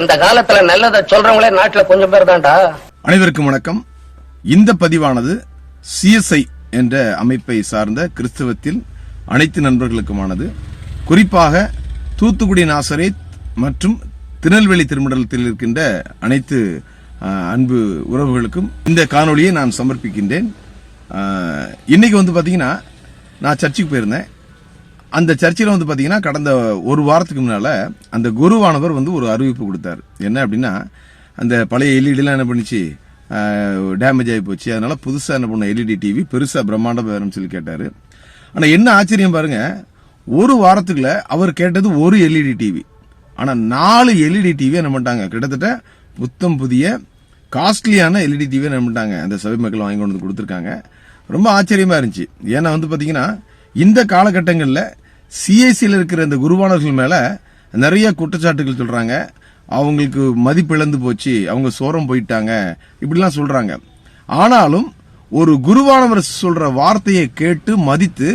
இந்த காலத்துல நல்லதை சொல்றவங்களே நாட்டுல கொஞ்சம் பேர் தான்டா. அனைவருக்கும் வணக்கம். இந்த பதிவானது சிஎஸ்ஐ என்ற அமைப்பை சார்ந்த கிறிஸ்தவத்தில் அனைத்து நண்பர்களுக்குமானது. குறிப்பாக தூத்துக்குடி நாசரே மற்றும் திருநெல்வேலி திருமண்டலத்தில் இருக்கின்ற அனைத்து அன்பு உறவுகளுக்கும் இந்த காணொலியை நான் சமர்ப்பிக்கின்றேன். இன்னைக்கு வந்து பாத்தீங்கன்னா நான் சர்ச்சுக்கு போயிருந்தேன். அந்த சர்ச்சில் வந்து பார்த்தீங்கன்னா கடந்த ஒரு வாரத்துக்கு முன்னால் அந்த குருவானவர் வந்து ஒரு அறிவிப்பு கொடுத்தார். என்ன அப்படின்னா அந்த பழைய எல்இடிலாம் என்ன பண்ணிச்சு? டேமேஜ் ஆகி போச்சு. அதனால் புதுசாக என்ன பண்ண எல்இடி டிவி பெருசாக பிரம்மாண்டம் வேணும்னு சொல்லி கேட்டார். ஆனால் என்ன ஆச்சரியம் பாருங்க ஒரு வாரத்துக்குள்ள அவர் கேட்டது ஒரு எல்இடி டிவி ஆனால் நாலு எல்இடி டிவி என்ன பண்ணிட்டாங்க? கிட்டத்தட்ட புத்தம் புதிய காஸ்ட்லியான எல்இடி டிவி என்ன பண்ணிட்டாங்க? அந்த சபை மக்கள் வாங்கி கொண்டு வந்து கொடுத்துருக்காங்க. ரொம்ப ஆச்சரியமாக இருந்துச்சு. ஏன்னா வந்து பார்த்தீங்கன்னா இந்த காலகட்டங்களில் சிஐசியில் இருக்கிற இந்த குருவானவர்கள் மேலே நிறைய குற்றச்சாட்டுகள் சொல்கிறாங்க அவங்களுக்கு மதிப்பிழந்து போச்சு. அவங்க சோரம் போயிட்டாங்க. இப்படிலாம் சொல்கிறாங்க ஆனாலும் ஒரு குருவானவர் சொல்கிற வார்த்தையை கேட்டு மதித்து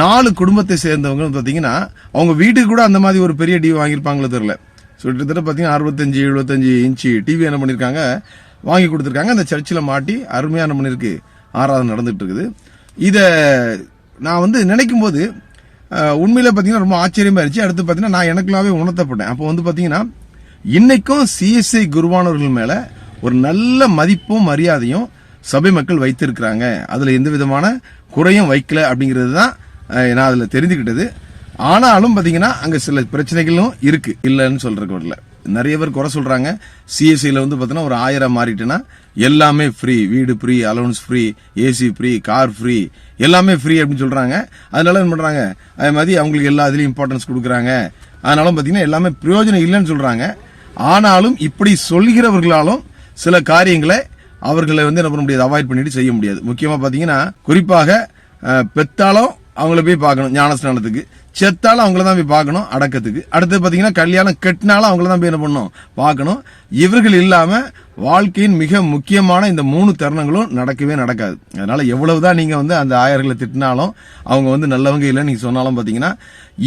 நாலு குடும்பத்தை சேர்ந்தவங்க பார்த்தீங்கன்னா அவங்க வீட்டுக்கு கூட அந்த மாதிரி ஒரு பெரிய டிவி வாங்கியிருப்பாங்களோ தெரியல. ஸோ கிட்டத்தட்ட பார்த்தீங்கன்னா அறுபத்தஞ்சு எழுபத்தஞ்சு இன்ச்சு டிவி என்ன பண்ணியிருக்காங்க? வாங்கி கொடுத்துருக்காங்க. அந்த சர்ச்சில் மாட்டி அருமையான பண்ணியிருக்கு ஆராதனை நடந்துட்டு இருக்குது. இதை நான் வந்து நினைக்கும் போது உண்மையில பார்த்தீங்கன்னா ரொம்ப ஆச்சரியமா இருந்துச்சு. அடுத்து பார்த்தீங்கன்னா நான் எனக்குள்ளாவே உணர்த்தப்பட்டேன். அப்போ வந்து பார்த்தீங்கன்னா இன்னைக்கும் சிஎஸ்ஐ குருவானவர்கள் மேல ஒரு நல்ல மதிப்பும் மரியாதையும் சபை மக்கள் வைத்திருக்கிறாங்க. அதுல எந்த விதமான குறையும் வைக்கல அப்படிங்கிறது தான் நான் அதுல தெரிஞ்சுக்கிட்டது. ஆனாலும் பாத்தீங்கன்னா அங்க சில பிரச்சனைகளும் இருக்கு. இல்லைன்னு சொல்றதுக்கு வரல. நிறைய பேர் குறை சொல்கிறாங்க சிஎஸ்சியில் வந்து பார்த்தீங்கன்னா ஒரு ஆயிரம் மாறிட்டுனா எல்லாமே ஃப்ரீ வீடு free allowance free AC free car free எல்லாமே ஃப்ரீ அப்படின்னு சொல்கிறாங்க அதனால என்ன பண்ணுறாங்க அதே மாதிரி அவங்களுக்கு எல்லா இதுலேயும் இம்பார்ட்டன்ஸ் கொடுக்குறாங்க. அதனால பார்த்தீங்கன்னா எல்லாமே பிரயோஜனம் இல்லைன்னு சொல்கிறாங்க ஆனாலும் இப்படி சொல்கிறவர்களாலும் சில காரியங்களை அவர்களை வந்து என்ன பண்ண முடியாது? அவாய்ட் பண்ணிட்டு செய்ய முடியாது. முக்கியமாக பார்த்தீங்கன்னா குறிப்பாக பெத்தாலும் அவங்கள போய் பார்க்கணும் ஞானஸ்நானத்துக்கு. செத்தாலும் அவங்கள தான் போய் பார்க்கணும் அடக்கத்துக்கு. அடுத்து பார்த்தீங்கன்னா கல்யாணம் கட்டினாலும் அவங்கள தான் போய் என்ன பண்ணணும் பார்க்கணும். இவர்கள் இல்லாம வாழ்க்கையின் மிக முக்கியமான இந்த மூணு தருணங்களும் நடக்கவே நடக்காது. அதனால எவ்வளவுதான் நீங்க வந்து அந்த ஆயர்களை திட்டினாலும் அவங்க வந்து நல்லவங்க இல்லைன்னு நீங்க சொன்னாலும் பார்த்தீங்கன்னா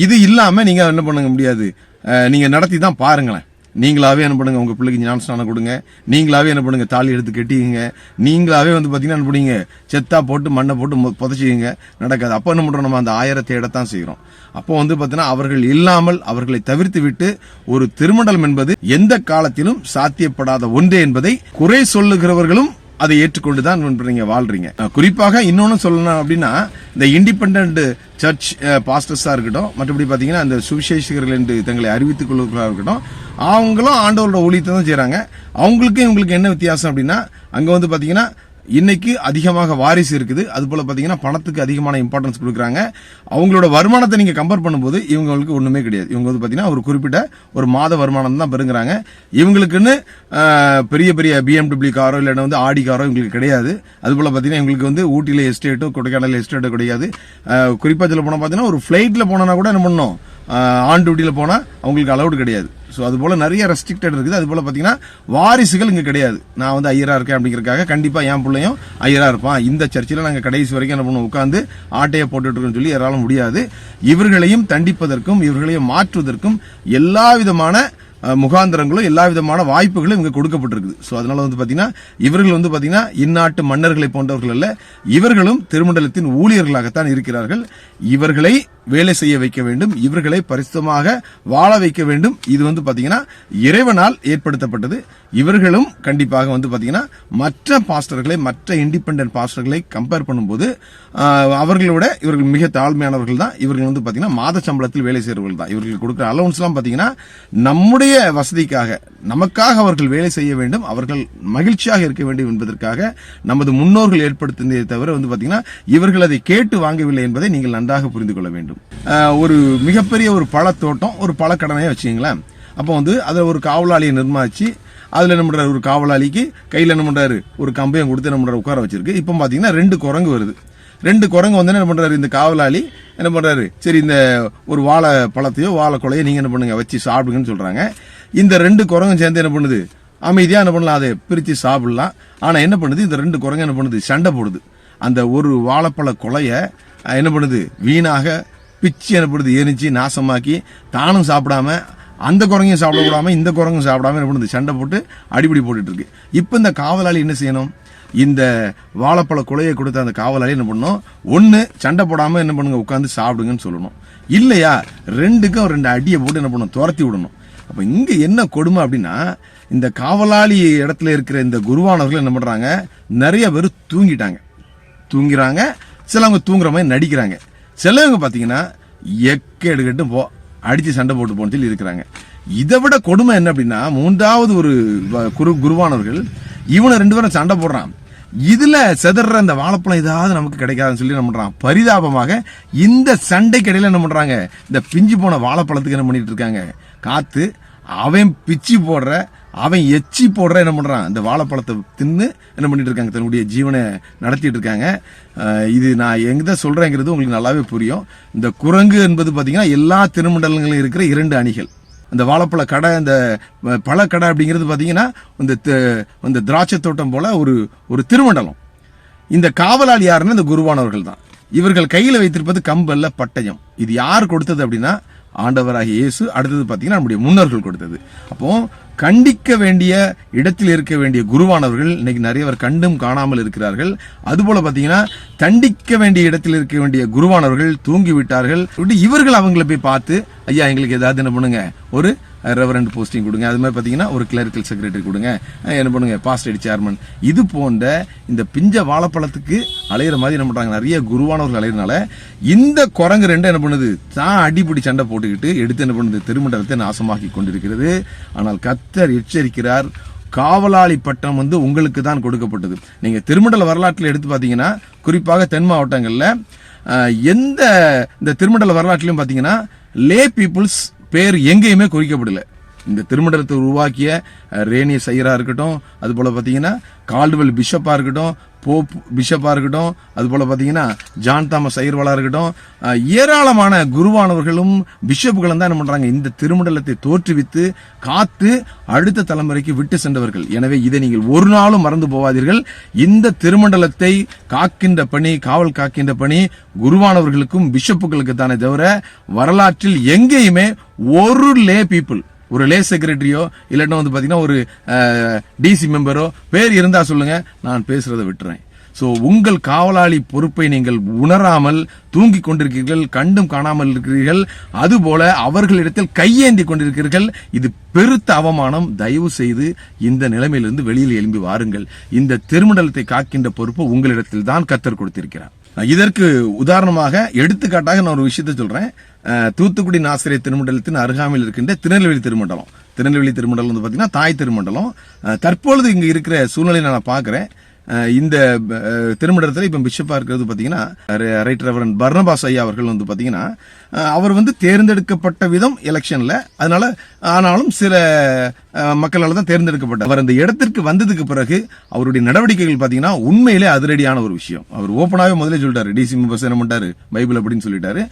இது இல்லாம நீங்க என்ன பண்ணுங்க முடியாது. நீங்கள் நீங்க நடத்தி தான் பாருங்களேன். நீங்களாவே என்ன பண்ணுங்க உங்க பிள்ளைக்கு ஞானஸ்நானம் கொடுங்க. நீங்களாவே என்ன பண்ணுங்க தாலி எடுத்து கட்டிக்கங்க. நீங்களாவே வந்து பாத்தீங்கன்னா என்ன பண்ணுவீங்க செத்தா போட்டு மண்ணை போட்டு மு- புதைச்சிக்கங்க. நடக்காது. அப்போ என்ன பண்றோம் நம்ம அந்த ஆயிரத்தை இடத்தான் செய்கிறோம் அப்போ வந்து பாத்தீங்கன்னா அவர்கள் இல்லாமல் அவர்களை தவிர்த்து விட்டு ஒரு திருமண்டலம் என்பது எந்த காலத்திலும் சாத்தியப்படாத ஒன்று என்பதை குறை சொல்லுகிறவர்களும் அதை ஏற்றுக்கொண்டுதான் தான் நீங்க வாழ்றீங்க. குறிப்பாக இன்னொன்னு சொல்லணும் அப்படின்னா இந்த இண்டிபெண்ட் சர்ச் பாஸ்டர்ஸா இருக்கட்டும் மற்றபடி பாத்தீங்கன்னா அந்த சுவிசேஷகர்கள் என்று தங்களை அறிவித்துக் கொள்வர்களா இருக்கட்டும் அவங்களும் ஆண்டவரோட ஊழியத்தை தான் செய்கிறாங்க அவங்களுக்கும் இவங்களுக்கு என்ன வித்தியாசம் அப்படின்னா அங்க வந்து பாத்தீங்கன்னா இன்னைக்கு அதிகமாக வாரிசு இருக்குது. அது போல பாத்தீங்கன்னா பணத்துக்கு அதிகமான இம்பார்ட்டன்ஸ் கொடுக்குறாங்க. அவங்களோட வருமானத்தை நீங்க கம்பேர் பண்ணும்போது இவங்களுக்கு ஒண்ணுமே கிடையாது. இவங்க வந்து பாத்தீங்கன்னா ஒரு குறிப்பிட்ட ஒரு மாத வருமானம் தான் பெருங்குறாங்க இவங்களுக்குன்னு பெரிய பெரிய பிஎம்டபிள்யூ காரோ இல்லைன்னா வந்து ஆடி காரோ இவங்களுக்கு கிடையாது. அது போல பாத்தீங்கன்னா இவங்களுக்கு வந்து ஊட்டியில எஸ்டேட்டோ கொடைக்கானல் எஸ்டேட்டோ கிடையாது. ஆஹ், குறிப்பா சொல்ல போனா பாத்தீங்கன்னா ஒரு பிளைட்ல போனா கூட என்ன பண்ணணும்? ஆன் டியூட்டியில் போனா அவங்களுக்கு அலௌடு கிடையாது. ஸோ அது போல் நிறைய ரெஸ்ட்ரிக்டட் இருக்குது. அது போல் பார்த்தீங்கன்னா வாரிசுகள் இங்கே கிடையாது. நான் வந்து ஐயராக இருக்கேன் அப்படிங்கிறக்காக கண்டிப்பாக என் பிள்ளையும் ஐயராக இருப்பான். இந்த சர்ச்சில் நாங்கள் கடைசி வரைக்கும் என்ன பண்ணுவோம்? உட்காந்து ஆட்டையை போட்டுட்டுருக்கோம் சொல்லி யாராலும் முடியாது. இவர்களையும் தண்டிப்பதற்கும் இவர்களையும் மாற்றுவதற்கும் எல்லா விதமான முகாந்திரங்களும் எல்லா விதமான வாய்ப்புகளும் இங்கே கொடுக்கப்பட்டிருக்குது. ஸோ அதனால வந்து பார்த்தீங்கன்னா இவர்கள் வந்து பார்த்தீங்கன்னா இந்நாட்டு மன்னர்களை போன்றவர்கள் அல்ல இவர்களும் திருமண்டலத்தின் ஊழியர்களாகத்தான் இருக்கிறார்கள். இவர்களை வேலை செய்ய வைக்க வேண்டும் இவர்களை பரிசுத்தமாக வாழ வைக்க வேண்டும். இது வந்து பார்த்தீங்கன்னா இறைவனால் ஏற்படுத்தப்பட்டது. இவர்களும் கண்டிப்பாக வந்து பார்த்தீங்கன்னா மற்ற பாஸ்டர்களை மற்ற இண்டிபெண்டன்ட் பாஸ்டர்களை கம்பேர் பண்ணும்போது அவர்களோட இவர்கள் மிக தாழ்மையானவர்கள் தான். இவர்கள் வந்து பார்த்தீங்கன்னா மாத சம்பளத்தில் வேலை செய்கிறவர்கள் தான். இவர்கள் கொடுக்குற அலவன்ஸ் பார்த்தீங்கன்னா நம்முடைய நம்முடைய வசதிக்காக நமக்காக அவர்கள் வேலை செய்ய வேண்டும் அவர்கள் மகிழ்ச்சியாக இருக்க வேண்டும் என்பதற்காக நமது முன்னோர்கள் ஏற்படுத்தினதை தவிர வந்து பாத்தீங்கன்னா இவர்கள் அதை கேட்டு வாங்கவில்லை என்பதை நீங்கள் நன்றாக புரிந்து கொள்ள வேண்டும். ஒரு மிகப்பெரிய ஒரு பழத்தோட்டம் ஒரு பழக்கடனையே வச்சுங்களேன் அப்போ வந்து அதை ஒரு காவலாளியை நிர்மாணிச்சு அதுல என்ன பண்றாரு? ஒரு காவலாளிக்கு கையில என்ன பண்றாரு? ஒரு கம்பையும் கொடுத்து என்ன பண்றாரு? உட்கார வச்சிருக்கு. இப்போ பாத்தீங்கன்னா ரெண்டு குரங்கு வருது. ரெண்டு குரங்கு வந்து என்ன பண்றாரு? இந்த காவலாளி என்ன பண்றாரு? சரி இந்த ஒரு வாழை பழத்தையோ வாழை கொலையோ நீங்க என்ன பண்ணுங்க? வச்சு சாப்பிடுங்கன்னு சொல்றாங்க. இந்த ரெண்டு குரங்கும் சேர்ந்து என்ன பண்ணுது? அமைதியா என்ன பண்ணலாம்? அதை பிரிச்சு சாப்பிடலாம். ஆனா என்ன பண்ணுது? இந்த ரெண்டு குரங்கு என்ன பண்ணுது? சண்டை போடுது. அந்த ஒரு வாழைப்பழ கொலைய என்ன பண்ணுது? வீணாக பிச்சு என்ன பண்ணுது? எரிஞ்சு நாசமாக்கி தானும் சாப்பிடாம அந்த குரங்கையும் சாப்பிட விடாம இந்த குரங்கும் சாப்பிடாம என்ன பண்ணுது? சண்டை போட்டு அடிப்படி போட்டுட்டு இருக்கு. இப்ப இந்த காவலாளி என்ன செய்யணும்? இந்த வாழைப்பழ குலையை கொடுத்த அந்த காவலாளி என்ன பண்ணணும்? ஒன்று சண்டை போடாமல் என்ன பண்ணுங்க உட்காந்து சாப்பிடுங்கன்னு சொல்லணும். இல்லையா? ரெண்டுக்கும் ரெண்டு அடியை போட்டு என்ன பண்ணணும்? துரத்தி விடணும். அப்போ இங்கே என்ன கொடுமை அப்படின்னா இந்த காவலாளி இடத்துல இருக்கிற இந்த குருவானவர்கள் என்ன பண்ணுறாங்க நிறைய பேர் தூங்கிட்டாங்க. தூங்கிறாங்க. சிலவங்க தூங்குற மாதிரி நடிக்கிறாங்க. சிலவங்க பார்த்தீங்கன்னா எக்க எடுக்கட்டு போ அடித்து சண்டை போட்டு போன்னு சொல்லி இருக்கிறாங்க. இதை விட கொடுமை என்ன அப்படின்னா மூன்றாவது ஒரு வ- குரு குருவானவர்கள் இவனை ரெண்டு பேரும் சண்டை போடுறான். இதுல செதற அந்த வாழைப்பழம் ஏதாவது நமக்கு கிடைக்காதுன்னு சொல்லி என்ன பண்றான்? பரிதாபமாக இந்த சண்டைக்கு இடையில என்ன பண்றாங்க? இந்த பிஞ்சு போன வாழைப்பழத்துக்கு என்ன பண்ணிட்டு இருக்காங்க? காத்து அவன் பிச்சி போடுற அவன் எச்சி போடுற என்ன பண்றான்? இந்த வாழைப்பழத்தை தின்னு என்ன பண்ணிட்டு இருக்காங்க? தன்னுடைய ஜீவனை நடத்திட்டு இருக்காங்க. இது நான் எங்கே சொல்றேங்கிறது உங்களுக்கு நல்லாவே புரியும். இந்த குரங்கு என்பது பாத்தீங்கன்னா எல்லா திருமண்டலங்களிலும் இருக்கிற இரண்டு அணிகள். அந்த வாழைப்பழ கடை இந்த பழக்கடை அப்படிங்கிறது பார்த்தீங்கன்னா இந்த த- இந்த திராட்சை தோட்டம் போல ஒரு ஒரு திருமண்டலம். இந்த காவலாளி யாருன்னா இந்த குருவானவர்கள் தான் இவர்கள் கையில் வைத்திருப்பது கம்பல்ல பட்டயம். இது யார் கொடுத்தது அப்படின்னா ஆண்டவராகிய இயேசு அடுத்தது பார்த்தீங்கன்னா நம்முடைய முன்னோர்கள் கொடுத்தது. அப்போ கண்டிக்க வேண்டிய இடத்தில் இருக்க வேண்டிய குருவானவர்கள் இன்னைக்கு நிறைய பேர் கண்டும் காணாமல் இருக்கிறார்கள். அதுபோல பாத்தீங்கன்னா தண்டிக்க வேண்டிய இடத்தில் இருக்க வேண்டிய குருவானவர்கள் தூங்கி விட்டார்கள் இவர்கள் அவங்கள போய் பார்த்து ஐயா எங்களுக்கு ஏதாவது என்ன பண்ணுங்க? ஒரு ரெவரண்ட் போஸ்டிங் கொடுங்க. அது மாதிரி பார்த்தீங்கன்னா ஒரு கிளரிக்கல் செக்ரட்டரி கொடுங்க. என்ன பண்ணுங்க? பாஸ்டடி சேர்மன் இது போன்ற இந்த பிஞ்ச வாழைப்பழத்துக்கு அலையிற மாதிரி என்ன பண்ணுறாங்க நிறைய குருவானவர்கள் அலையிறனால இந்த குரங்கு ரெண்டு என்ன பண்ணுது? தான் அடிப்படி சண்டை போட்டுக்கிட்டு எடுத்து என்ன பண்ணுது? திருமண்டலத்தை நாசமாக்கி கொண்டிருக்கிறது. ஆனால் கத்தர் எச்சரிக்கிறார். காவலாளி பட்டம் வந்து உங்களுக்கு தான் கொடுக்கப்பட்டது. நீங்க திருமண்டல வரலாற்றில் எடுத்து பார்த்தீங்கன்னா குறிப்பாக தென் மாவட்டங்களில் எந்த இந்த திருமண்டல வரலாற்றிலும் பார்த்தீங்கன்னா லே பீப்புள்ஸ் பேர் எங்கேயுமே குறிக்கப்படல. இந்த திருமண்டலத்தை உருவாக்கிய அஹ், ரேனிய சையரா இருக்கட்டும் அது போல பாத்தீங்கன்னா கால்டுவெல் பிஷப்பா இருக்கட்டும் போப் பிஷப்பா இருக்கட்டும் அது போல பாத்தீங்கன்னா ஜான் தாமஸ் ஐயர்வாலா இருக்கட்டும் ஏராளமான குருவானவர்களும் பிஷப்புகளும் தான் என்ன பண்றாங்க இந்த திருமண்டலத்தை தோற்றுவித்து காத்து அடுத்த தலைமுறைக்கு விட்டு சென்றவர்கள். எனவே இதை நீங்கள் ஒரு நாளும் மறந்து போவாதீர்கள் இந்த திருமண்டலத்தை காக்கின்ற பணி காவல் காக்கின்ற பணி குருவானவர்களுக்கும் பிஷப்புகளுக்கு தானே தவிர வரலாற்றில் எங்கேயுமே ஒரு லே பீப்புள் ஒரு லே செக்ரட்டரியோ இல்லைன்னா வந்து பார்த்தீங்கன்னா ஒரு டிசி மெம்பரோ பேர் இருந்தால் சொல்லுங்கள் நான் பேசுகிறத விட்டுறேன். ஸோ உங்கள் காவலாளி பொறுப்பை நீங்கள் உணராமல் தூங்கிக் கொண்டிருக்கிறீர்கள் கண்டும் காணாமல் இருக்கிறீர்கள் அதுபோல அவர்களிடத்தில் கையேந்தி கொண்டிருக்கிறீர்கள் இது பெருத்த அவமானம். தயவு செய்து இந்த நிலைமையிலிருந்து வெளியில் எழும்பி வாருங்கள். இந்த திருமண்டலத்தை காக்கின்ற பொறுப்பு உங்களிடத்தில் தான் கத்தர் கொடுத்திருக்கிறார். இதற்கு உதாரணமாக எடுத்துக்காட்டாக நான் ஒரு விஷயத்த சொல்றேன். தூத்துக்குடி நாசிரியர் திருமண்டலத்தின் அருகாமையில் இருக்கின்ற திருநெல்வேலி திருமண்டலம். திருநெல்வேலி திருமண்டலம் வந்து பார்த்தீங்கன்னா தாய் திருமண்டலம். தற்பொழுது இங்கே இருக்கிற சூழ்நிலையை நான் பார்க்குறேன். இந்த திருமணத்தில் இப்போ பிஷப்பாக இருக்கிறது பார்த்தீங்கன்னா ரைட் ரெவரன் பர்ணபாஸ் ஐயா அவர்கள் வந்து பார்த்தீங்கன்னா அவர் வந்து தேர்ந்தெடுக்கப்பட்ட விதம் எலெக்ஷனில். அதனால் ஆனாலும் சில மக்களால் தான் தேர்ந்தெடுக்கப்பட்டார் அவர் அந்த இடத்திற்கு வந்ததுக்கு பிறகு அவருடைய நடவடிக்கைகள் பார்த்தீங்கன்னா உண்மையிலே அதிரடியான ஒரு விஷயம். அவர் ஓப்பனாகவே முதலே சொல்லிட்டாரு. டிசி மெம்பர்ஸ் என்ன பண்ணிட்டாரு? பைபிள் அப்படின்னு சொல்லிட்டாரு.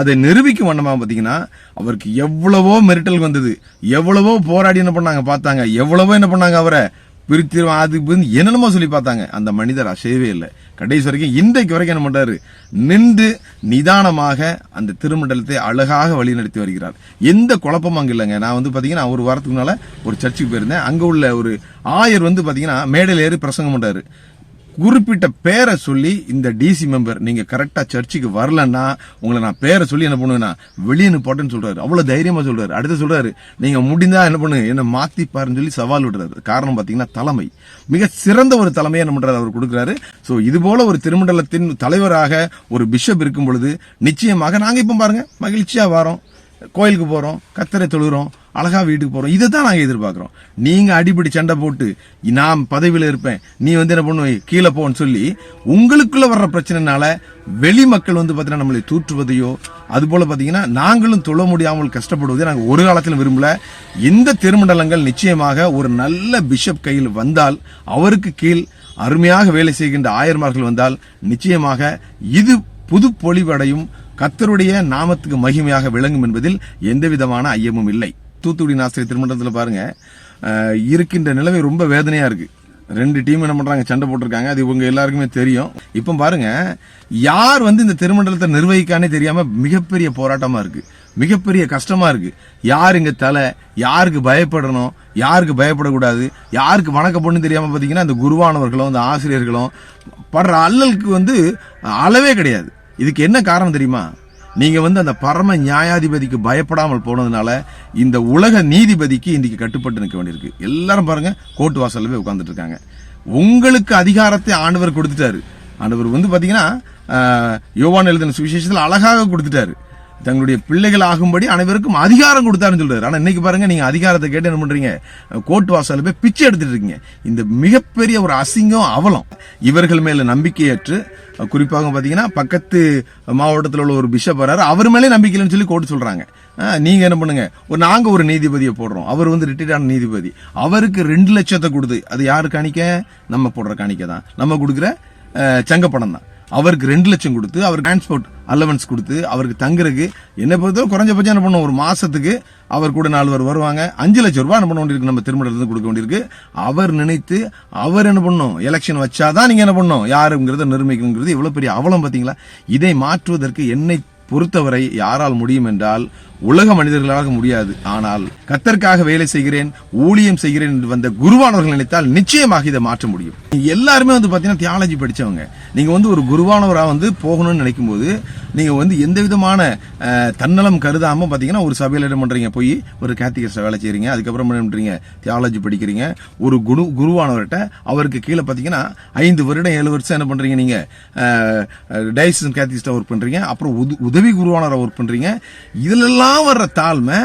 அதை நிரூபிக்கும் வண்ணமாக பார்த்தீங்கன்னா அவருக்கு எவ்வளவோ மிரட்டல் வந்தது. எவ்வளவோ போராடி என்ன பண்ணாங்க? பார்த்தாங்க. எவ்வளவோ என்ன பண்ணாங்க அவரை? பிரித்திருவான் அது வந்து என்னென்னமோ சொல்லி பார்த்தாங்க. அந்த மனிதர் அசையவே இல்லை. கடைசி வரைக்கும் இன்றைக்கு வரைக்கும் என்ன பண்றாரு? நின்று நிதானமாக அந்த திருமண்டலத்தை அழகாக வழிநடத்தி வருகிறார். எந்த குழப்பமும் அங்கே இல்லைங்க. நான் வந்து பார்த்தீங்கன்னா ஒரு வாரத்துக்கு முன்னால் ஒரு சர்ச்சுக்கு போயிருந்தேன். அங்கே உள்ள ஒரு ஆயர் வந்து பார்த்தீங்கன்னா மேடையில் ஏறி பிரசங்கம் பண்ணுறாரு குறிப்பிட்ட பேரை சொல்லி இந்த டிசி மெம்பர் நீங்க கரெக்டா சர்ச்சுக்கு வரலன்னா உங்களை நான் பேரை சொல்லி என்ன பண்ணுவேன்னா வெளியே போட்டேன்னு சொல்றாரு. அவ்வளவு தைரியமா சொல்றாரு. அடுத்து சொல்றாரு நீங்க முடிந்தா என்ன பண்ணுங்க என்ன மாத்தி பாருன்னு சொல்லி சவால் விடுறாரு. காரணம் பாத்தீங்கன்னா தலைமை. மிக சிறந்த ஒரு தலைமையை என்ன பண்றாரு அவர் கொடுக்குறாரு. சோ இது போல ஒரு திருமண்டலத்தின் தலைவராக ஒரு பிஷப் இருக்கும் பொழுது நிச்சயமாக நாங்க இப்ப பாருங்க மகிழ்ச்சியா வரோம். கோயிலுக்கு போறோம் கத்தரை தொழுகிறோம் அழகா வீட்டுக்கு போறோம். இதை தான் நாங்கள் எதிர்பார்க்குறோம். நீங்க அடிப்படி சண்டை போட்டு நான் பதவியில் இருப்பேன். நீ வந்து என்ன பண்ணுவ? கீழே போன்னு சொல்லி உங்களுக்குள்ள வர்ற பிரச்சனைனால வெளி மக்கள் வந்து பார்த்தீங்கன்னா நம்மளை தூற்றுவதையோ அது போல பார்த்தீங்கன்னா நாங்களும் தொழ முடியாமல் கஷ்டப்படுவதை நாங்கள் ஒரு காலத்தில் விரும்பல. இந்த திருமண்டலங்கள் நிச்சயமாக ஒரு நல்ல பிஷப் கையில் வந்தால் அவருக்கு கீழ் அருமையாக வேலை செய்கின்ற ஆயர்மார்கள் வந்தால் நிச்சயமாக இது புது பொலிவடையும் கத்தருடைய நாமத்துக்கு மகிமையாக விளங்கும் என்பதில் எந்தவிதமான ஐயமும் இல்லை. தூத்துக்குடி நாசிரியர் திருமணத்தில் பாருங்க இருக்கின்ற நிலைமை ரொம்ப வேதனையா இருக்கு. ரெண்டு டீம் என்ன பண்றாங்க சண்டை போட்டிருக்காங்க. அது இவங்க எல்லாருக்குமே தெரியும். இப்போ பாருங்க யார் வந்து இந்த திருமண்டலத்தை நிர்வகிக்கானே தெரியாம மிகப்பெரிய போராட்டமா இருக்கு. மிகப்பெரிய கஷ்டமா இருக்கு. யார் இங்க தலை யாருக்கு பயப்படணும் யாருக்கு பயப்படக்கூடாது யாருக்கு வணக்கப்படணும் தெரியாம பாத்தீங்கன்னா இந்த குருவானவர்களும் இந்த ஆசிரியர்களும் படுற அல்லலுக்கு வந்து அளவே கிடையாது. இதுக்கு என்ன காரணம் தெரியுமா? நீங்க வந்து அந்த பரம நியாயாதிபதிக்கு பயப்படாமல் போனதுனால இந்த உலக நீதிபதிக்கு இன்னைக்கு கட்டுப்பட்டு நிற்க வேண்டியிருக்கு. எல்லாரும் பாருங்க கோர்ட் வாசல்ல போய் உட்கார்ந்துட்டு இருக்காங்க. உங்களுக்கு அதிகாரத்தை ஆண்டவர் கொடுத்துட்டாரு. ஆண்டவர் வந்து பாத்தீங்கன்னா யோவான் எழுதின சுவிசேஷத்தில் அழகாக கொடுத்துட்டாரு. தங்களுடைய பிள்ளைகள் ஆகும்படி அனைவருக்கும் அதிகாரம் கொடுத்தாருன்னு சொல்றாரு. ஆனா இன்னைக்கு பாருங்க நீங்க அதிகாரத்தை கேட்டு என்ன பண்றீங்க? கோர்ட் வாசல்ல போய் பிச்சை எடுத்துட்டு இருக்கீங்க. இந்த மிகப்பெரிய ஒரு அசிங்கம் அவலம். இவர்கள் மேல நம்பிக்கையற்று குறிப்பாக பாத்தீங்கன்னா பக்கத்து மாவட்டத்தில் உள்ள ஒரு பிஷப் வராரு அவர் மேலே நம்பிக்கைன்னு சொல்லி கோர்ட் சொல்றாங்க. நீங்க என்ன பண்ணுங்க? ஒரு நாங்க ஒரு நீதிபதியை போடுறோம். அவர் வந்து ரிட்டையர்டான நீதிபதி. அவருக்கு ரெண்டு லட்சத்தை கொடுத்து அது யாரு காணிக்க? நம்ம போடுற காணிக்க தான் நம்ம கொடுக்குற அஹ், சங்கப்பணம் தான் அவருக்கு ரெண்டு லட்சம் கொடுத்து அவருக்கு டிரான்ஸ்போர்ட் அலவன்ஸ் கொடுத்து அவருக்கு தங்குறதுக்கு என்ன பொறுத்தவரை குறைஞ்சபட்சம் என்ன பண்ணும் ஒரு மாசத்துக்கு அவர் கூட நாலு பேர் வருவாங்க. அஞ்சு லட்சம் ரூபாய் என்ன பண்ண வேண்டியிருக்கு? நம்ம திருமணத்துல கொடுக்க வேண்டியிருக்கு. அவர் நினைத்து அவர் என்ன பண்ணும் எலெக்ஷன் வச்சாதான் நீங்க என்ன பண்ணும் யாருங்கிறத நிர்ணயிக்கணுங்கிறது இவ்வளவு பெரிய அவலம் பாத்தீங்களா இதை மாற்றுவதற்கு என்னை பொறுத்தவரை யாரால் முடியும் என்றால் உலக மனிதர்களாக முடியாது. ஆனால் கத்தற்காக வேலை செய்கிறேன் ஊழியம் செய்கிறேன் என்று வந்த குருவானவர்கள் நினைத்தால் நிச்சயமாக இதை மாற்ற முடியும். எல்லாருமே வந்து பாத்தீங்கன்னா தியாலஜி படிச்சவங்க. நீங்க வந்து ஒரு குருவானவரா வந்து போகணும்னு நினைக்கும் போது நீங்க வந்து எந்த விதமான தன்னலம் கருதாம பாத்தீங்கன்னா ஒரு சபையில என்ன பண்றீங்க. போய் ஒரு கேத்திகஸ்ட வேலை செய்கிறீங்க அதுக்கப்புறம் என்ன பண்றீங்க? தியாலஜி படிக்கிறீங்க. ஒரு குரு குருவானவர்கிட்ட அவருக்கு கீழே பாத்தீங்கன்னா ஐந்து வருடம் ஏழு வருஷம் என்ன பண்றீங்க நீங்க? டைசன் கேத்திஸ்டா ஒர்க் பண்றீங்க. அப்புறம் உத- உதவி குருவானவரை ஒர்க் பண்றீங்க. இதுலெல்லாம் வர்ற தாழ்மை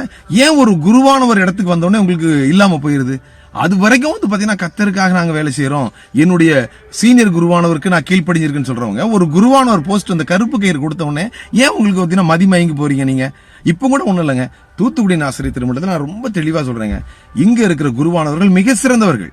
ஏன் ஒரு குருவானவர் இடத்துக்கு வந்தோடனே உங்களுக்கு இல்லாம போயிருது? அது வரைக்கும் வந்து பாத்தீங்கன்னா கத்தருக்காக நாங்க வேலை செய்யறோம் என்னுடைய சீனியர் குருவானவருக்கு நான் கீழ்ப்படிஞ்சிருக்குன்னு சொல்றவங்க ஒரு குருவானவர் போஸ்ட் அந்த கருப்பு கயிறு கொடுத்த உடனே ஏன் உங்களுக்கு பாத்தீங்கன்னா மதிமயங்கி போறீங்க நீங்க? இப்ப கூட ஒண்ணும் இல்லைங்க. தூத்துக்குடி நாசிரி திருமணத்தை நான் ரொம்ப தெளிவா சொல்றேங்க. இங்க இருக்கிற குருவானவர்கள் மிக சிறந்தவர்கள்.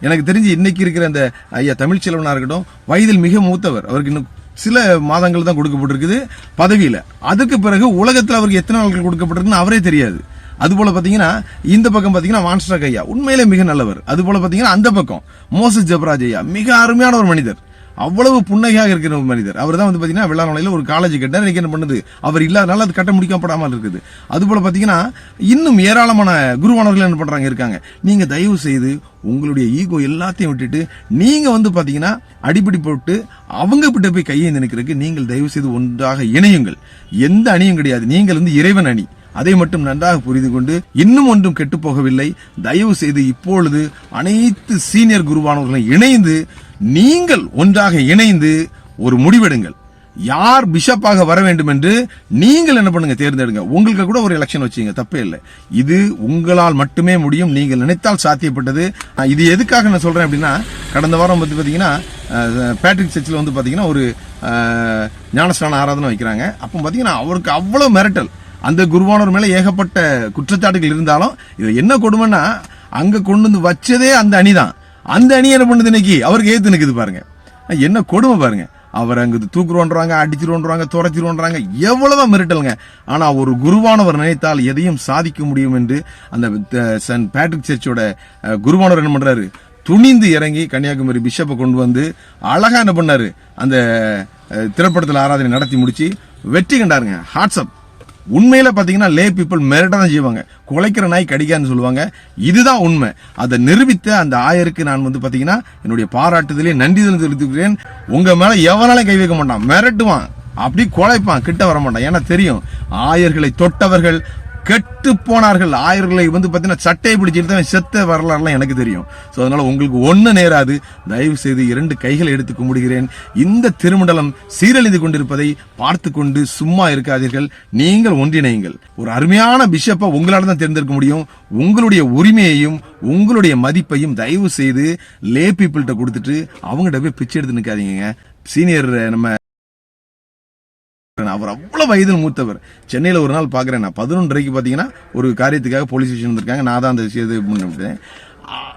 எனக்கு தெரிஞ்சு இன்னைக்கு இருக்கிற அந்த ஐயா தமிழ்ச்செல்வனா இருக்கட்டும் வயதில் மிக மூத்தவர். அவருக்கு இன்னும் சில மாதங்கள் தான் கொடுக்கப்பட்டிருக்குது. பதவியில. அதுக்கு பிறகு உலகத்தில் அவருக்கு எத்தனை நாட்கள் கொடுக்கப்பட்டிருக்குன்னு அவரே தெரியாது. அது போல பாத்தீங்கன்னா இந்த பக்கம் பாத்தீங்கன்னா வான்ஸ்டாக் ஐயா உண்மையிலே மிக நல்லவர். அது போல பாத்தீங்கன்னா அந்த பக்கம் மோசஸ் ஜப்ராஜ் ஐயா மிக அருமையான ஒரு மனிதர். அவ்வளவு புன்னகையாக இருக்கிற ஒரு மனிதர். அவர் தான் வந்து பார்த்தீங்கன்னா வெள்ளாநிலையில ஒரு காலேஜ் கட்டார் இன்றைக்கி என்ன பண்ணுது? அவர் இல்லாதனால அது கட்ட முடிக்கப்படாமல் இருக்குது. அதுபோல் பார்த்தீங்கன்னா இன்னும் ஏராளமான குருவானவர்கள் என்ன பண்ணுறாங்க இருக்காங்க. நீங்கள் தயவு செய்து உங்களுடைய ஈகோ எல்லாத்தையும் விட்டுட்டு நீங்கள் வந்து பார்த்தீங்கன்னா அடிப்படி போட்டு அவங்க கிட்ட போய் கையை நினைக்கிறதுக்கு நீங்கள் தயவு செய்து ஒன்றாக இணையுங்கள். எந்த அணியும் கிடையாது. நீங்கள் வந்து இறைவன் அணி. அதை மட்டும் நன்றாக புரிந்து கொண்டு இன்னும் ஒன்றும் கெட்டு போகவில்லை. தயவு செய்து இப்பொழுது அனைத்து சீனியர் குருவானவர்களும் இணைந்து நீங்கள் ஒன்றாக இணைந்து ஒரு முடிவெடுங்கள். யார் பிஷப்பாக வர வேண்டும் என்று நீங்கள் என்ன பண்ணுங்க தேர்ந்தெடுங்க. உங்களுக்கு கூட ஒரு எலெக்ஷன் வச்சீங்க தப்பே இல்லை. இது உங்களால் மட்டுமே முடியும் நீங்கள் நினைத்தால் சாத்தியப்பட்டது. இது எதுக்காக நான் சொல்றேன் அப்படின்னா கடந்த வாரம் வந்து பாத்தீங்கன்னா பேட்ரிக் சர்ச்சில் வந்து பாத்தீங்கன்னா ஒரு அஹ், ஞானஸ்நான ஆராதனை வைக்கிறாங்க. அப்போ பாத்தீங்கன்னா அவருக்கு அவ்வளவு மிரட்டல். அந்த குருவானவர் மேல ஏகப்பட்ட குற்றச்சாட்டுகள் இருந்தாலும் இது என்ன கொடுமைன்னா அங்க கொண்டு வந்து வச்சதே அந்த அணிதான். அந்த அணி என்ன பண்ணுது இன்னைக்கு? அவருக்கு ஏத்து நிற்குது பாருங்க. என்ன கொடுமை பாருங்க. அவர் அங்கே தூக்குறோன்றாங்க அடிச்சிருவோன்றாங்க துரைச்சிருவோன்றாங்க எவ்வளவுதான் மிரட்டலுங்க. ஆனா ஒரு குருவானவர் நினைத்தால் எதையும் சாதிக்க முடியும் என்று அந்த சன் பேட்ரிக் சர்ச்சோட குருவானவர் என்ன பண்றாரு? துணிந்து இறங்கி கன்னியாகுமரி பிஷப்பை கொண்டு வந்து அழகா என்ன பண்ணாரு? அந்த திரைப்படத்தில் ஆராதனை நடத்தி முடிச்சு வெற்றி கண்டாருங்க. ஹாட்ஸ்அப் உண்மையில பாத்தீங்கன்னா லே பீப்புள் மிரட்ட தான் செய்வாங்க. குலைக்கிற நாய் கடிக்கான்னு சொல்லுவாங்க. இதுதான் உண்மை. அதை நிரூபித்த அந்த ஆயருக்கு நான் வந்து பாத்தீங்கன்னா என்னுடைய பாராட்டுதலே நன்றிதல் தெரிவித்துக்கிறேன். உங்க மேல எவனாலும் கை வைக்க மாட்டான். மிரட்டுவான். அப்படி குலைப்பான். கிட்ட வர மாட்டான். ஏன்னா தெரியும். ஆயர்களை தொட்டவர்கள் கெட்டு போனார்கள் ஆயர்களை வந்து பார்த்தீங்கன்னா சட்டையை பிடிச்சிட்டு தான் செத்த வரலாறுலாம் எனக்கு தெரியும். ஸோ அதனால உங்களுக்கு ஒன்று நேராது. தயவு செய்து இரண்டு கைகளை எடுத்து கும்பிடுகிறேன். இந்த திருமண்டலம் சீரழிந்து கொண்டிருப்பதை பார்த்து கொண்டு சும்மா இருக்காதீர்கள். நீங்கள் ஒன்றிணையுங்கள். ஒரு அருமையான பிஷப்பை உங்களால் தான் தேர்ந்தெடுக்க முடியும். உங்களுடைய உரிமையையும் உங்களுடைய மதிப்பையும் தயவு செய்து லே பீப்புள்கிட்ட கொடுத்துட்டு அவங்ககிட்ட போய் பிச்சை எடுத்து நிற்காதீங்க சீனியர் நம்ம அவர் அவ்வளவு வயதில் மூத்தவர். சென்னையில ஒரு நாள் பாக்குறேன். நான் பதினொன்றரைக்கு பாத்தீங்கன்னா ஒரு காரியத்துக்காக போலீஸ் ஸ்டேஷன் வந்திருக்காங்க. நான் தான் அந்த இது பண்ணிவிட்டேன்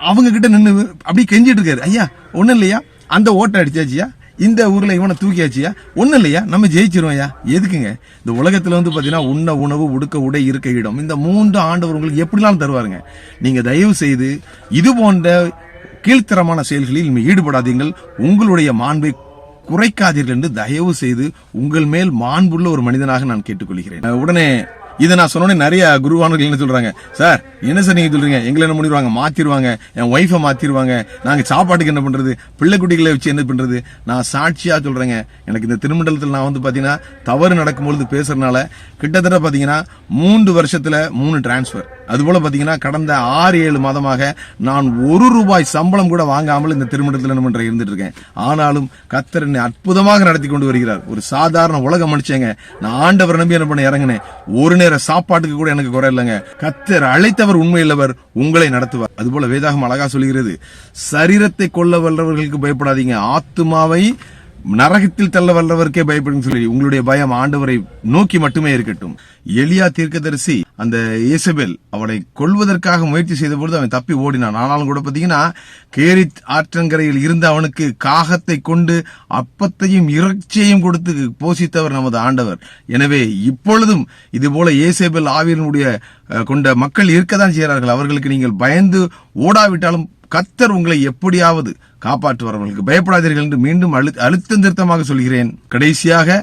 அவங்க கிட்ட நின்று அப்படியே கெஞ்சிட்டு இருக்காரு. ஐயா ஒன்றும் இல்லையா? அந்த ஓட்டை அடிச்சாச்சியா? இந்த ஊர்ல இவனை தூக்கியாச்சியா? ஒண்ணும் இல்லையா? நம்ம ஜெயிச்சிருவோம் ஐயா. எதுக்குங்க? இந்த உலகத்துல வந்து பாத்தீங்கன்னா உண்ண உணவு உடுக்க உடை இருக்க இடம். இந்த மூன்று ஆண்டவர் உங்களுக்கு எப்படிலாம் தருவாருங்க? நீங்க தயவு செய்து இது போன்ற கீழ்த்தரமான செயல்களில் ஈடுபடாதீங்கள் உங்களுடைய மாண்பை குறைக்காதீர்கள் என்று தயவு செய்து உங்கள் மேல் மாண்புள்ள ஒரு மனிதனாக நான் கேட்டுக்கொள்கிறேன். உடனே இதை நான் சொன்னோன்னே நிறைய குருவானர்கள் என்ன சொல்றாங்க சார் என்ன சார் நீங்க சொல்றீங்க? எங்களை என்ன பண்ணிடுவாங்க? மாத்திருவாங்க. என் ஒய்ஃபை மாத்திருவாங்க. நாங்கள் சாப்பாட்டுக்கு என்ன பண்றது? பிள்ளை குட்டிகளை வச்சு என்ன பண்றது? நான் சாட்சியா சொல்றேங்க. எனக்கு இந்த திருமண்டலத்தில் நான் வந்து பாத்தீங்கன்னா தவறு நடக்கும்பொழுது பேசுறதுனால கிட்டத்தட்ட பாத்தீங்கன்னா மூன்று வருஷத்துல மூணு டிரான்ஸ்ஃபர் அதுபோல பாத்தீங்கன்னா கடந்த ஆறு ஏழு மாதமாக நான் ஒரு ரூபாய் சம்பளம் கூட வாங்காமல் இந்த திருமணத்தில் என்ன பண்றேன் இருந்துட்டு இருக்கேன். ஆனாலும் கத்தர் என்னை அற்புதமாக நடத்தி கொண்டு வருகிறார். ஒரு சாதாரண உலகம் மனுஷங்க. நான் ஆண்டவர் நம்பி என்ன பண்ண இறங்கினேன். ஒரு நேர சாப்பாட்டுக்கு கூட எனக்கு குறை இல்லைங்க. கத்தர் அழைத்தவர் உண்மையில்லவர் உங்களை நடத்துவார். அதுபோல வேதாகம் அழகா சொல்கிறது சரீரத்தை கொல்ல வல்லவர்களுக்கு பயப்படாதீங்க. ஆத்துமாவை நரகத்தில் தள்ள வல்லவருக்கே பயப்படுங்க சொல்லி உங்களுடைய பயம் ஆண்டவரை நோக்கி மட்டுமே இருக்கட்டும். எலியா தீர்க்கதரிசி அந்த இயேசபேல் அவனை கொல்வதற்காக முயற்சி செய்த பொழுது அவன் தப்பி ஓடினான். ஆனாலும் கூட பாத்தீங்கன்னா கேரித் ஆற்றங்கரையில் இருந்து அவனுக்கு காகத்தை கொண்டு அப்பத்தையும் இறைச்சியையும் கொடுத்து போஷித்தவர் நமது ஆண்டவர். எனவே இப்பொழுதும் இது போல இயேசபேல் ஆவியனுடைய கொண்ட மக்கள் இருக்கத்தான் செய்கிறார்கள். அவர்களுக்கு நீங்கள் பயந்து ஓடாவிட்டாலும் கத்தர் உங்களை எப்படியாவது காப்பாற்றுவரவங்களுக்கு பயப்படாதீர்கள் என்று மீண்டும் அழு அழுத்தம் திருத்தமாக சொல்கிறேன். கடைசியாக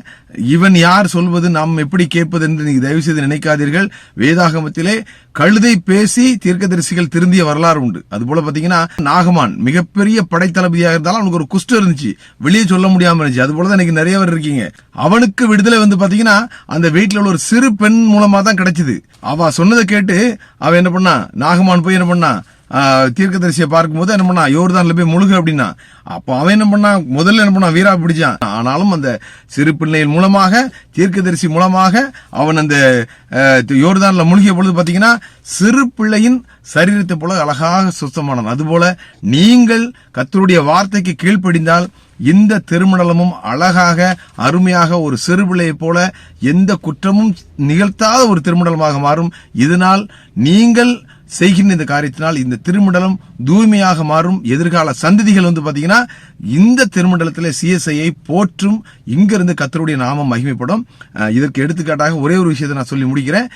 இவன் யார் சொல்வது நாம் எப்படி கேட்பது என்று நீங்க தயவு செய்து நினைக்காதீர்கள். வேதாகமத்திலே கழுதை பேசி தீர்க்கதரிசிகள் திருந்திய வரலாறு உண்டு. அதுபோல பாத்தீங்கன்னா நாகமான் மிகப்பெரிய படைத்தளபதியாக இருந்தாலும் அவனுக்கு ஒரு குஷ்டம் இருந்துச்சு. வெளியே சொல்ல முடியாம இருந்துச்சு. அது போலதான் இன்னைக்கு நிறைய பேர் இருக்கீங்க. அவனுக்கு விடுதலை வந்து பாத்தீங்கன்னா அந்த வீட்டில் உள்ள ஒரு சிறு பெண் மூலமா தான் கிடைச்சது. அவ சொன்னதை கேட்டு அவன் என்ன பண்ணா நாகமான் போய் என்ன பண்ணா தீர்க்கதரிசியை பார்க்கும்போது என்ன பண்ணா யோர்தான்ல போய் முழுகு அப்படின்னா அப்போ அவன் என்ன பண்ணா முதல்ல என்ன பண்ணா வீரா பிடிச்சான். ஆனாலும் அந்த சிறு பிள்ளையின் மூலமாக தீர்க்கதரிசி மூலமாக அவன் அந்த யோர்தான்ல முழுகிய பொழுது பார்த்தீங்கன்னா சிறு பிள்ளையின் சரீரத்தை போல அழகாக சுத்தமானான் அதுபோல நீங்கள் கத்தருடைய வார்த்தைக்கு கீழ்ப்படிந்தால் இந்த திருமணமும் அழகாக அருமையாக ஒரு சிறு பிள்ளையைப் போல எந்த குற்றமும் நிகழ்த்தாத ஒரு திருமணமாக மாறும். இதனால் நீங்கள் செய்கின்ற இந்த காரியத்தினால் இந்த திருமண்டலம் தூய்மையாக மாறும். எதிர்கால சந்ததிகள் வந்து பாத்தீங்கன்னா இந்த திருமண்டலத்தில் சிஎஸ்ஐயை போற்றும். இங்கிருந்து கத்தருடைய நாமம் மகிமைப்படும். இதற்கு எடுத்துக்காட்டாக ஒரே ஒரு விஷயத்தை நான் சொல்லி முடிக்கிறேன்.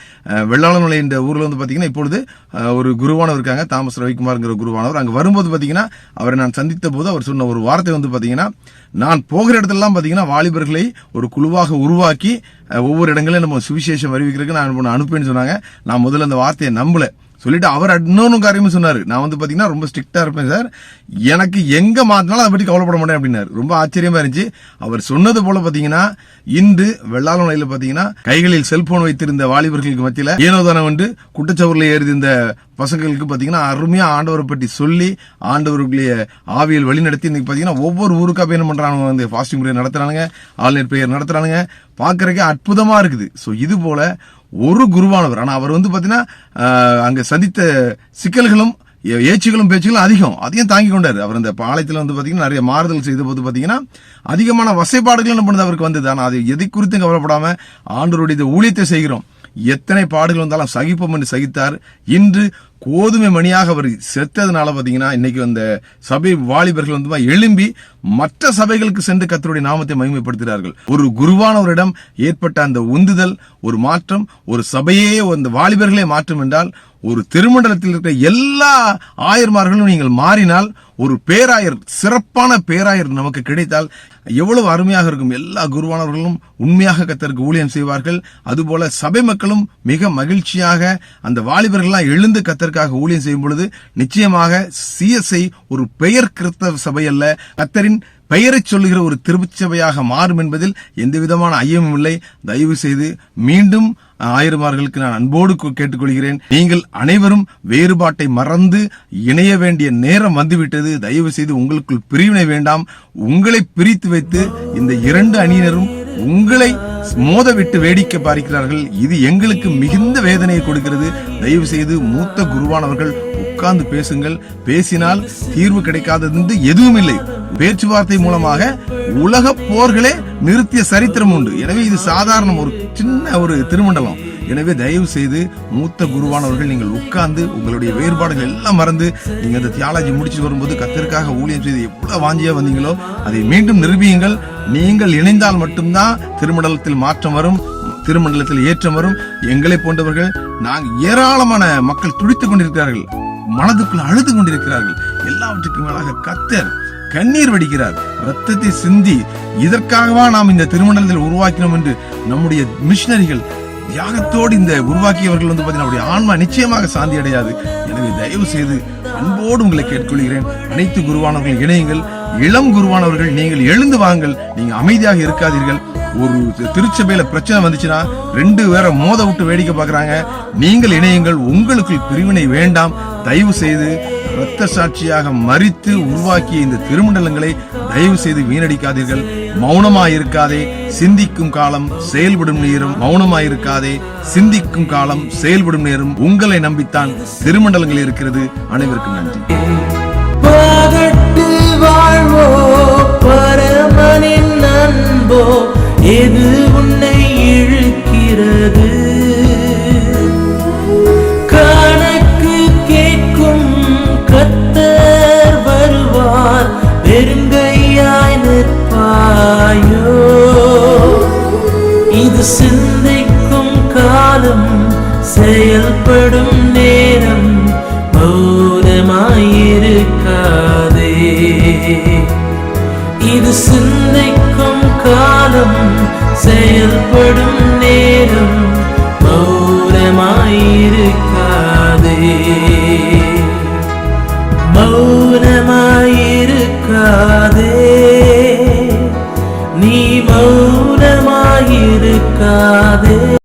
வெள்ளாளநிலை என்ற ஊரில் வந்து பாத்தீங்கன்னா இப்பொழுது ஒரு குருவானவர் இருக்காங்க. தாமஸ் ரவிக்குமார்ங்கிற குருவானவர். அங்கே வரும்போது பாத்தீங்கன்னா அவரை நான் சந்தித்த போது அவர் சொன்ன ஒரு வார்த்தை வந்து பாத்தீங்கன்னா நான் போகிற இடத்துலலாம் பாத்தீங்கன்னா வாலிபர்களை ஒரு குழுவாக உருவாக்கி ஒவ்வொரு இடங்களையும் நம்ம சுவிசேஷம் அறிவிக்கிறதுக்கு நான் அனுப்புன்னு அனுப்புவேன்னு சொன்னாங்க. நான் முதல்ல அந்த வார்த்தையை நம்பலை. சொல்லிட்டு அவர் இன்னொன்னு காரியமும் சொன்னாரு. நான் வந்து பாத்தீங்கன்னா ரொம்ப ஸ்ட்ரிக்டா இருப்பேன் சார். எனக்கு எங்க மாத்தினாலும் அதை பற்றி கவலைப்பட மாட்டேன் அப்படின்னாரு. ரொம்ப ஆச்சரியமா இருந்துச்சு. அவர் சொன்னது போல பாத்தீங்கன்னா இன்று வெள்ளாளமலையில பாத்தீங்கன்னா கைகளில் செல்போன் வைத்திருந்த வாலிபர்களுக்கு மத்தியில ஏனோதானம் வந்து குட்டச்சவரில் ஏறி இந்த பசங்களுக்கு பார்த்தீங்கன்னா அருமையாக ஆண்டவரை பற்றி சொல்லி ஆண்டவர்களுடைய ஆவியல் வழி நடத்தி இன்றைக்கி பார்த்தீங்கன்னா ஒவ்வொரு ஊருக்காக போய் என்ன பண்ணுறாங்க வந்து ஃபாஸ்டிங் ப்ரேயர் நடத்துறானுங்க ஆன்லைன் ப்ரேயர் நடத்துறானுங்க. பார்க்குறக்கே அற்புதமாக இருக்குது. ஸோ இது போல் ஒரு குருவானவர் ஆனால் அவர் வந்து பார்த்தீங்கன்னா அங்கே சந்தித்த சிக்கல்களும் ஏ- ஏச்சுகளும் பேச்சுகளும் அதிகம். அதையும் தாங்கி கொண்டார். அவர் அந்த பாளையத்தில் வந்து பார்த்தீங்கன்னா நிறைய மாறுதல் செய்த போது பார்த்தீங்கன்னா அதிகமான வசைப்பாடுகள் என்ன பண்ணுது அவருக்கு வந்தது. ஆனால் அது எதை குறித்தும் கவலைப்படாமல் ஆண்டவருடைய ஊழியத்தை செய்கிறோம். எத்தனை பாடுகள் வந்தாலும் சகிப்போம் என்று சகித்தார். இன்று கோதுமை மணியாக அவர் செத்ததுனால பார்த்தீங்கன்னா இன்னைக்கு அந்த சபை வாலிபர்கள் வந்து எழும்பி மற்ற சபைகளுக்கு சென்று கத்தருடைய நாமத்தை மகிமைப்படுத்துகிறார்கள். ஒரு குருவானவரிடம் ஏற்பட்ட அந்த உந்துதல் ஒரு மாற்றம் ஒரு சபையே அந்த வாலிபர்களே மாற்றம் என்றால் ஒரு திருமண்டலத்தில் இருக்கிற எல்லா ஆயர்மார்களும் நீங்கள் மாறினால் ஒரு பேராயர் சிறப்பான பேராயர் நமக்கு கிடைத்தால் எவ்வளவு அருமையாக இருக்கும். எல்லா குருவானவர்களும் உண்மையாக கத்தருக்கு ஊழியம் செய்வார்கள். அதுபோல சபை மக்களும் மிக மகிழ்ச்சியாக அந்த வாலிபர்கள்லாம் எழுந்து கத்தருக்காக ஊழியம் செய்யும் பொழுது நிச்சயமாக சிஎஸ்ஐ ஒரு பெயர் கிறிஸ்தவ சபை அல்ல. கத்தரின் பெயரை சொல்லுகிற ஒரு திருச்சபையாக மாறும் என்பதில் எந்த விதமான ஐயமும் இல்லை. தயவு செய்து மீண்டும் ஆயிரமார்களுக்கு நான் அன்போடு கேட்டுக்கொள்கிறேன். நீங்கள் அனைவரும் வேறுபாட்டை மறந்து இணைய வேண்டிய நேரம் வந்துவிட்டது. தயவு செய்து உங்களுக்குள் பிரிவினை வேண்டாம். உங்களை பிரித்து வைத்து இந்த இரண்டு அணியினரும் உங்களை மோத விட்டு வேடிக்கை பார்க்கிறார்கள். இது எங்களுக்கு மிகுந்த வேதனையை கொடுக்கிறது. தயவு செய்து மூத்த குருவானவர்கள் உட்கார்ந்து பேசுங்கள். பேசினால் தீர்வு கிடைக்காதது எதுவும் இல்லை பேச்சுவார்த்தை மூலமாக உலக போர்களே நிறுத்திய சரித்திரம் உண்டு. எனவே இது சாதாரண ஒரு சின்ன ஒரு திருமண்டலம். எனவே தயவு செய்து மூத்த குருவானவர்கள் நீங்கள் உட்கார்ந்து உங்களுடைய வேறுபாடுகள் எல்லாம் மறந்து நீங்கள் அந்த தியாலஜி முடிச்சு வரும்போது கத்திற்காக ஊழியம் செய்து எவ்வளவு வாஞ்சியா வந்தீங்களோ அதை மீண்டும் நிரூபியுங்கள். நீங்கள் இணைந்தால் மட்டும்தான் திருமண்டலத்தில் மாற்றம் வரும் திருமண்டலத்தில் ஏற்றம் வரும். எங்களை போன்றவர்கள் நாங்கள் ஏராளமான மக்கள் துடித்துக் கொண்டிருக்கிறார்கள் மனதுக்குள் அழுது கொண்டிருக்கிறார்கள். எல்லாவற்றுக்கும் மேலாக கத்தர் கண்ணீர் வடிக்கிறார் ரத்தத்தை சிந்தி இதற்காகவா நாம் இந்த திருமணத்தில் உருவாக்கினோம் என்று நம்முடைய மிஷினரிகள் தியாகத்தோடு இந்த உருவாக்கியவர்கள் வந்து பார்த்தீங்கன்னா அவருடைய ஆன்மா நிச்சயமாக சாந்தி அடையாது எனவே தயவு செய்து அன்போடு உங்களை கேட்கொள்கிறேன் அனைத்து குருவானவர்கள் இணையுங்கள். இளம் குருவானவர்கள் நீங்கள் எழுந்து வாங்கள். நீங்க அமைதியாக இருக்காதீர்கள். ஒரு திருச்சபையில பிரச்சனை வந்துச்சுன்னா ரெண்டு பேரை மோத விட்டு வேடிக்கை பார்க்குறாங்க. நீங்கள் இணையுங்கள். உங்களுக்கு பிரிவினை வேண்டாம். தயவு செய்து இரத்த சாட்சியாக மறித்து உருவாக்கிய இந்த திருமண்டலங்களை தயவு செய்து வீணடிக்காதீர்கள். மௌனமாயிருக்காதே சிந்திக்கும் காலம் செயல்படும் நேரம். மௌனமாயிருக்காதே சிந்திக்கும் காலம் செயல்படும் நேரம். உங்களை நம்பித்தான் திருமண்டலங்கள் இருக்கிறது. அனைவருக்கும் நன்றி. பரமனின் அன்போ எது உன்னை இழுக்கிறது? இது சிந்திக்கும் காலம் செயல்படும் நேரம் மௌனமாயிருக்காதே இது சிந்திக்கும் காலம் செயல்படும் நீ மௌனமாயிருக்காதே